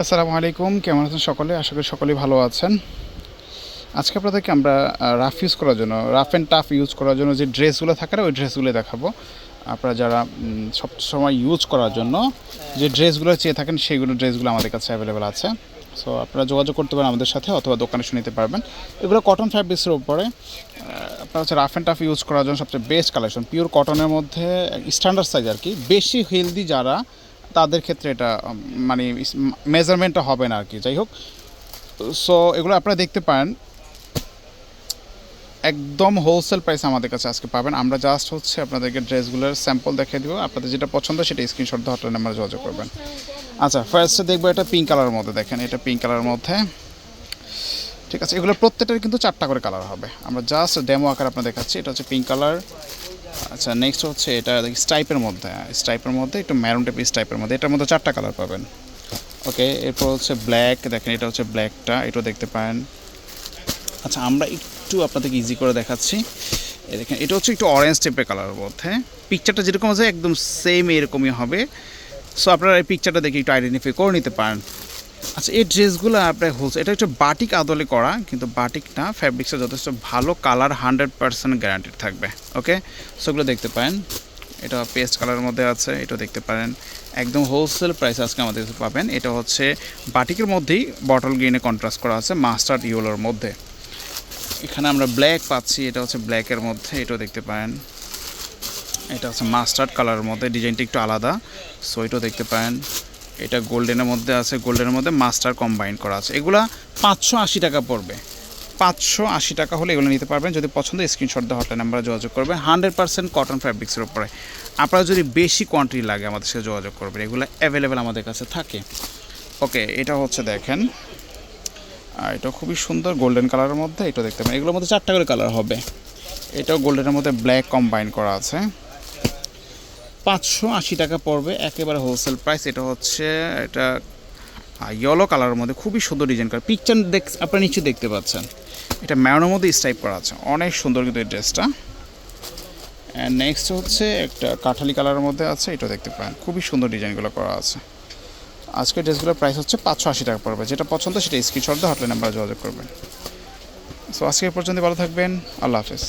আসসালামু আলাইকুম, কেমন আছেন সকলে? আশা করি সকলেই ভালো আছেন। আজকে আপনাদেরকে আমরা রাফ ইউজ করার জন্য রাফ অ্যান্ড টাফ ইউজ করার জন্য যে ড্রেসগুলো থাকে না, ওই ড্রেসগুলো দেখাবো। আপনারা যারা সব সময় ইউজ করার জন্য যে ড্রেসগুলো চেয়ে থাকেন সেইগুলো ড্রেসগুলো আমাদের কাছে অ্যাভেলেবেল আছে। সো আপনারা যোগাযোগ করতে পারেন আমাদের সাথে অথবা দোকানে শুনে নিতে পারবেন। এগুলো কটন ফ্যাব্রিক্সের উপরে আপনার হচ্ছে রাফ অ্যান্ড টাফ ইউজ করার জন্য সবচেয়ে বেস্ট কালেকশন পিওর কটনের মধ্যে স্ট্যান্ডার্ড সাইজ আর কি। বেশি হেলদি যারা তাদের ক্ষেত্রে এটা মানে মেজারমেন্টটা হবে না আর কি যাই হোক সো এগুলো আপনারা দেখতে পারেন। একদম হোলসেল প্রাইস আমাদের কাছে আজকে পাবেন। আমরা জাস্ট হচ্ছে আপনাদেরকে ড্রেসগুলোর স্যাম্পল দেখিয়ে দিব। আপনাদের যেটা পছন্দ সেটা স্ক্রিনশট দিয়ে হটলাইন নাম্বারে যোগাযোগ করবেন। আচ্ছা ফার্স্টে দেখব এটা পিঙ্ক কালারের মধ্যে দেখেন। এটা পিঙ্ক কালারের মধ্যে। ঠিক আছে, এগুলো প্রত্যেকটার কিন্তু চারটা করে কালার হবে। আমরা জাস্ট ডেমো আকার আপনার দেখাচ্ছি। এটা হচ্ছে পিঙ্ক কালার আচ্ছা নেক্সট হচ্ছে এটা দেখি স্টাইপের মধ্যে। স্টাইপের মধ্যে একটু ম্যারুন টাইপের স্টাইপের মধ্যে। এটার মধ্যে চারটা কালার পাবেন। ওকে এরপর হচ্ছে ব্ল্যাক দেখেন, এটা হচ্ছে ব্ল্যাকটা এটাও দেখতে পারেন। আচ্ছা আমরা একটু আপনাদেরকে ইজি করে দেখাচ্ছি। দেখেন, এটা হচ্ছে একটু অরেঞ্জ টাইপের কালারের মধ্যে। পিকচারটা যেরকম আছে, একদম সেম এরকমই হবে। সো আপনারা এই পিকচারটা দেখে একটু আইডেন্টিফাই করে নিতে পারেন। আচ্ছা এই ড্রেসগুলো আপনার হোলসেল এটা হচ্ছে বাটিক আদলে করা, কিন্তু বাটিক না যথেষ্ট ভালো কালার হান্ড্রেড পার্সেন্ট গ্যারান্টিড থাকবে ওকে সেগুলো দেখতে পারেন। এটা পেস্ট কালারের মধ্যে আছে, এটা দেখতে পারেন। একদম হোলসেল প্রাইস আজকে আমাদের পাবেন। এটা হচ্ছে বাটিকের মধ্যেই বটল গ্রিনে কন্ট্রাস্ট করা আছে মাস্টার্ড ইয়েলোর মধ্যে। এখানে আমরা ব্ল্যাক পাচ্ছি, এটা হচ্ছে ব্ল্যাকের মধ্যে, এটাও দেখতে পারেন। এটা হচ্ছে মাস্টার্ড কালারের মধ্যে ডিজাইনটা একটু আলাদা। সো এটাও দেখতে পারেন। এটা গোল্ডেনের মধ্যে আছে গোল্ডেনের মধ্যে মাস্টার কম্বাইন করা আছে। এগুলা পাঁচশো আশি টাকা পড়বে। পাঁচশো আশি টাকা হলে এগুলো নিতে পারবেন। যদি পছন্দ স্ক্রিনশট দিয়ে হটলাইন নাম্বারে যোগাযোগ করবেন। হান্ড্রেড পার্সেন্ট কটন ফ্যাব্রিক্সের উপরে। আপনারা যদি বেশি কোয়ান্টিটি লাগে আমাদের সাথে যোগাযোগ করবেন, এগুলো অ্যাভেলেবেল আমাদের কাছে থাকে। ওকে এটা হচ্ছে দেখেন। আর এটা খুবই সুন্দর গোল্ডেন কালারের মধ্যে, এটা দেখতে পাবেন এগুলোর মধ্যে চারটা করে কালার হবে। এটাও গোল্ডেনের মধ্যে ব্ল্যাক কম্বাইন করা আছে। পাঁচশো আশি টাকা পড়বে, একেবারে হোলসেল প্রাইস এটা হচ্ছে, এটা ইয়েলো কালারের মধ্যে খুবই সুন্দর ডিজাইন করা। পিকচার দেখ, আপনারা নিশ্চয়ই দেখতে পাচ্ছেন। এটা ম্যারোনের মধ্যে স্টাইপ করা আছে। অনেক সুন্দর কিন্তু এই ড্রেসটা অ্যান্ড নেক্সট হচ্ছে একটা কাঠালি কালারের মধ্যে আছে এটা দেখতে পারেন। খুবই সুন্দর ডিজাইনগুলো করা আছে। আজকে ড্রেসগুলোর প্রাইস হচ্ছে পাঁচশো আশি টাকা পড়বে। যেটা পছন্দ সেটা স্ক্রিনশট দিয়ে হটলাইন নাম্বারে যোগাযোগ করবেন। সো আজকে পর্যন্ত ভালো থাকবেন। আল্লাহ হাফেজ।